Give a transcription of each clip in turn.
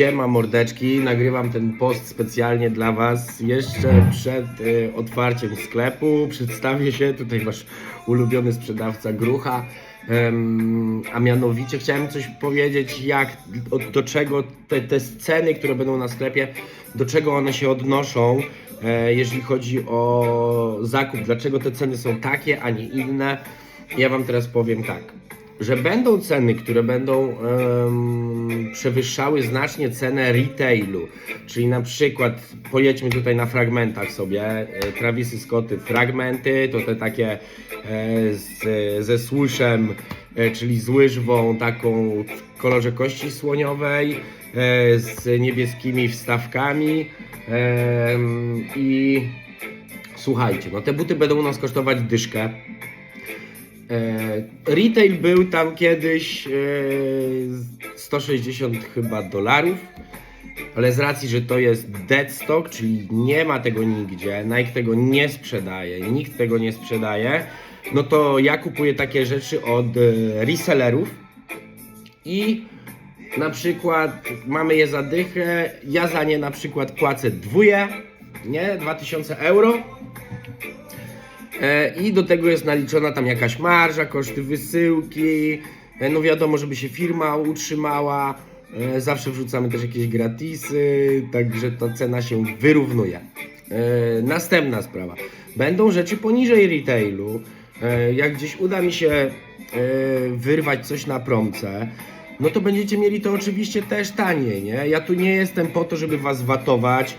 Siema mordeczki, nagrywam ten post specjalnie dla Was jeszcze przed y, otwarciem sklepu. Przedstawię się, tutaj Wasz ulubiony sprzedawca Grucha. Em, a mianowicie chciałem coś powiedzieć, jak, od, do czego te, te sceny, które będą na sklepie, do czego one się odnoszą, e, jeżeli chodzi o zakup, dlaczego te ceny są takie, a nie inne. Ja Wam teraz powiem tak że będą ceny, które będą em, przewyższały znacznie cenę retailu, czyli na przykład pojedźmy tutaj na fragmentach sobie, e, Travisy Scotty fragmenty, to te takie e, z, ze słyszem, e, czyli z łyżwą taką w kolorze kości słoniowej, e, z niebieskimi wstawkami em, i słuchajcie, no te buty będą u nas kosztować dyszkę. E, Retail był tam kiedyś e, 160 chyba dolarów, ale z racji, że to jest dead stock, czyli nie ma tego nigdzie, Nike tego nie sprzedaje, nikt tego nie sprzedaje, no to ja kupuję takie rzeczy od e, resellerów i na przykład mamy je za dychę, ja za nie na przykład płacę dwóje, nie, 2000 euro, E, I do tego jest naliczona tam jakaś marża, koszty wysyłki. E, No wiadomo, żeby się firma utrzymała. E, Zawsze wrzucamy też jakieś gratisy, także ta cena się wyrównuje. E, Następna sprawa. Będą rzeczy poniżej retailu. E, Jak gdzieś uda mi się e, wyrwać coś na promce, no to będziecie mieli to oczywiście też taniej, nie? Ja tu nie jestem po to, żeby was watować.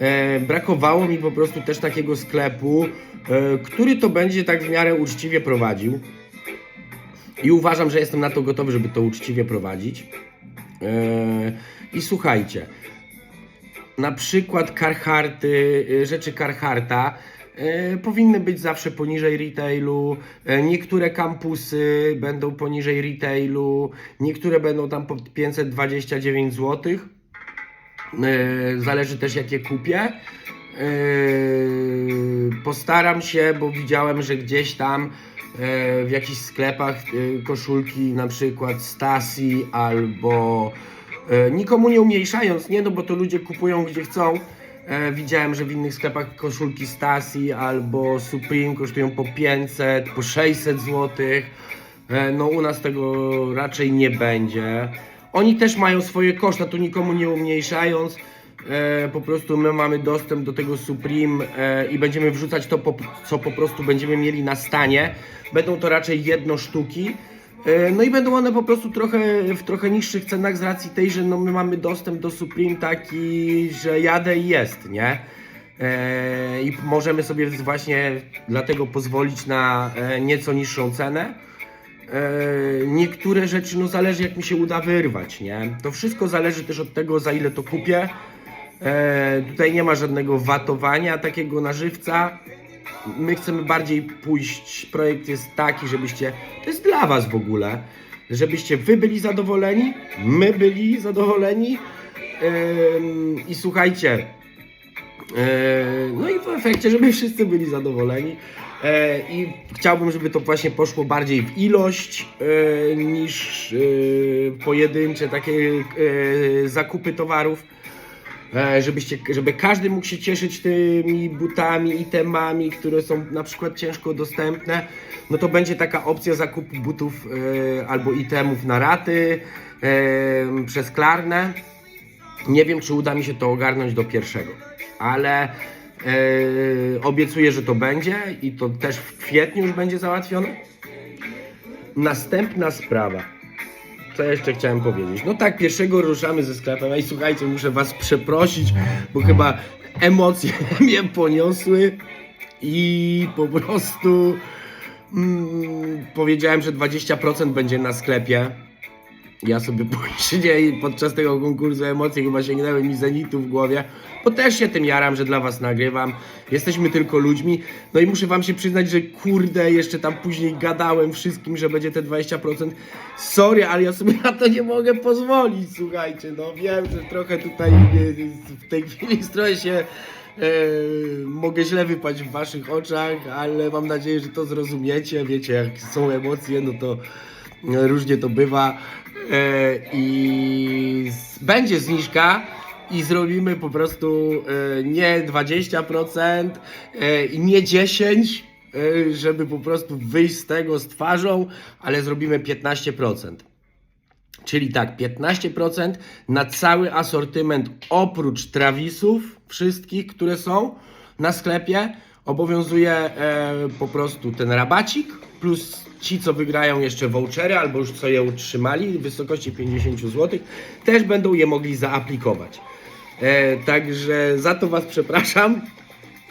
E, brakowało mi po prostu też takiego sklepu, e, który to będzie tak w miarę uczciwie prowadził. I uważam, że jestem na to gotowy, żeby to uczciwie prowadzić. E, I słuchajcie, na przykład Carharty, rzeczy Carharta powinny być zawsze poniżej retailu. Niektóre kampusy będą poniżej retailu, niektóre będą tam po 529 zł. E, Zależy też jakie kupię. E, Postaram się, bo widziałem, że gdzieś tam e, w jakichś sklepach koszulki na przykład Stasi albo nikomu nie umniejszając, nie no bo to ludzie kupują gdzie chcą. Widziałem, że w innych sklepach koszulki Stasi albo Supreme kosztują po 500, po 600 zł. No u nas tego raczej nie będzie. Oni też mają swoje koszta, tu nikomu nie umniejszając. E, po prostu my mamy dostęp do tego Supreme e, i będziemy wrzucać to, po, co po prostu będziemy mieli na stanie. Będą to raczej jedno sztuki. E, no i będą one po prostu trochę w trochę niższych cenach z racji tej, że no my mamy dostęp do Supreme taki, że jadę i jest, nie? E, I możemy sobie właśnie dlatego pozwolić na e, nieco niższą cenę. E, niektóre rzeczy, no zależy jak mi się uda wyrwać, nie? To wszystko zależy też od tego, za ile to kupię. E, tutaj nie ma żadnego watowania takiego na żywca. My chcemy bardziej pójść, projekt jest taki, żebyście, to jest dla was w ogóle, żebyście wy byli zadowoleni, my byli zadowoleni Em, i słuchajcie, E, No i w efekcie, żeby wszyscy byli zadowoleni. E, I chciałbym, żeby to właśnie poszło bardziej w ilość e, niż e, pojedyncze takie zakupy towarów. Żebyście, żeby każdy mógł się cieszyć tymi butami, itemami, które są na przykład ciężko dostępne. No to będzie taka opcja zakupu butów albo itemów na raty przez Klarnę. Nie wiem, czy uda mi się to ogarnąć do pierwszego, ale obiecuję, że to będzie i to też w kwietniu już będzie załatwione. Następna sprawa. Co jeszcze chciałem powiedzieć? No tak, pierwszego ruszamy ze sklepem. Ej, słuchajcie, muszę was przeprosić, bo chyba emocje mnie poniosły i po prostu mm, powiedziałem, że 20% będzie na sklepie. Ja sobie później podczas tego konkursu emocje chyba sięgnęły mi zenitu w głowie, bo też się tym jaram, że dla was nagrywam. Jesteśmy tylko ludźmi. No i muszę wam się przyznać, że kurde, jeszcze tam później gadałem wszystkim, że będzie te 20%. Sorry, ale ja sobie na to nie mogę pozwolić, słuchajcie. No wiem, że trochę tutaj e, w tej chwili stroję się e, mogę źle wypaść w waszych oczach, ale mam nadzieję, że to zrozumiecie. Wiecie, jak są emocje, no to różnie to bywa. E, I będzie zniżka i zrobimy po prostu e, nie 20% e, i nie 10%, e, żeby po prostu wyjść z tego z twarzą, ale zrobimy 15%. Czyli tak, 15% na cały asortyment oprócz Travisów, wszystkich, które są na sklepie, obowiązuje po prostu ten rabacik, plus ci, co wygrają jeszcze vouchery, albo już co je utrzymali w wysokości 50 zł, też będą je mogli zaaplikować. E, także za to Was przepraszam,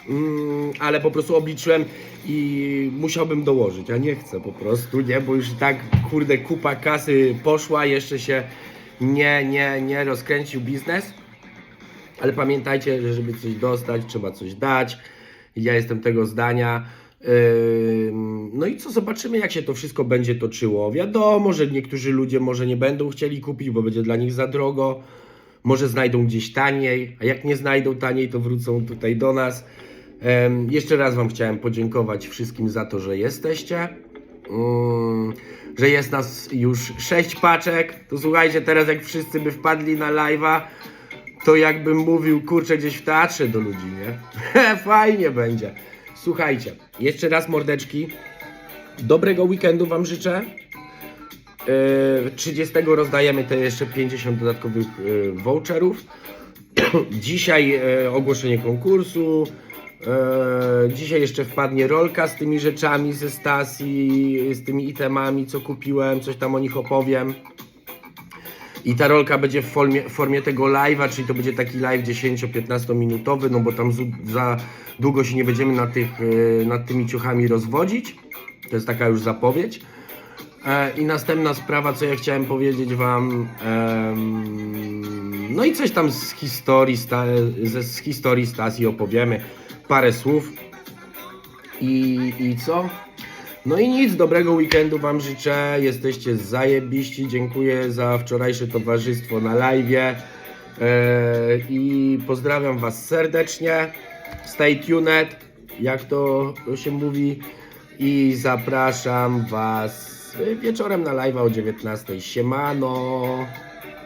Mm, ale po prostu obliczyłem i musiałbym dołożyć, a nie chcę po prostu, nie, bo już i tak kurde kupa kasy poszła, jeszcze się nie, nie, nie rozkręcił biznes, ale pamiętajcie, że żeby coś dostać, trzeba coś dać, ja jestem tego zdania. Ym, No i co, zobaczymy jak się to wszystko będzie toczyło. Wiadomo, że niektórzy ludzie może nie będą chcieli kupić, bo będzie dla nich za drogo. Może znajdą gdzieś taniej, a jak nie znajdą taniej, to wrócą tutaj do nas. Jeszcze raz Wam chciałem podziękować wszystkim za to, że jesteście. Mm, że jest nas już 6 paczek. To słuchajcie, teraz jak wszyscy by wpadli na live'a, to jakbym mówił, kurczę, gdzieś w teatrze do ludzi, nie? Fajnie będzie. Słuchajcie, jeszcze raz mordeczki. Dobrego weekendu Wam życzę. Yy, 30 rozdajemy te jeszcze 50 dodatkowych yy, voucherów. Dzisiaj yy, ogłoszenie konkursu. Dzisiaj jeszcze wpadnie rolka z tymi rzeczami ze Stasi, z tymi itemami, co kupiłem, coś tam o nich opowiem. I ta rolka będzie w formie, w formie tego live'a, czyli to będzie taki live 10-15 minutowy, no bo tam za długo się nie będziemy nad, tych, nad tymi ciuchami rozwodzić. To jest taka już zapowiedź. E, I następna sprawa, co ja chciałem powiedzieć Wam. no i coś tam z historii, z historii Stasi opowiemy. Parę słów. I, I co? No i nic, dobrego weekendu Wam życzę. Jesteście zajebiści. Dziękuję za wczorajsze towarzystwo na live. E, I pozdrawiam Was serdecznie. Stay tuned, jak to się mówi. I zapraszam Was wieczorem na live o 19. Siemano.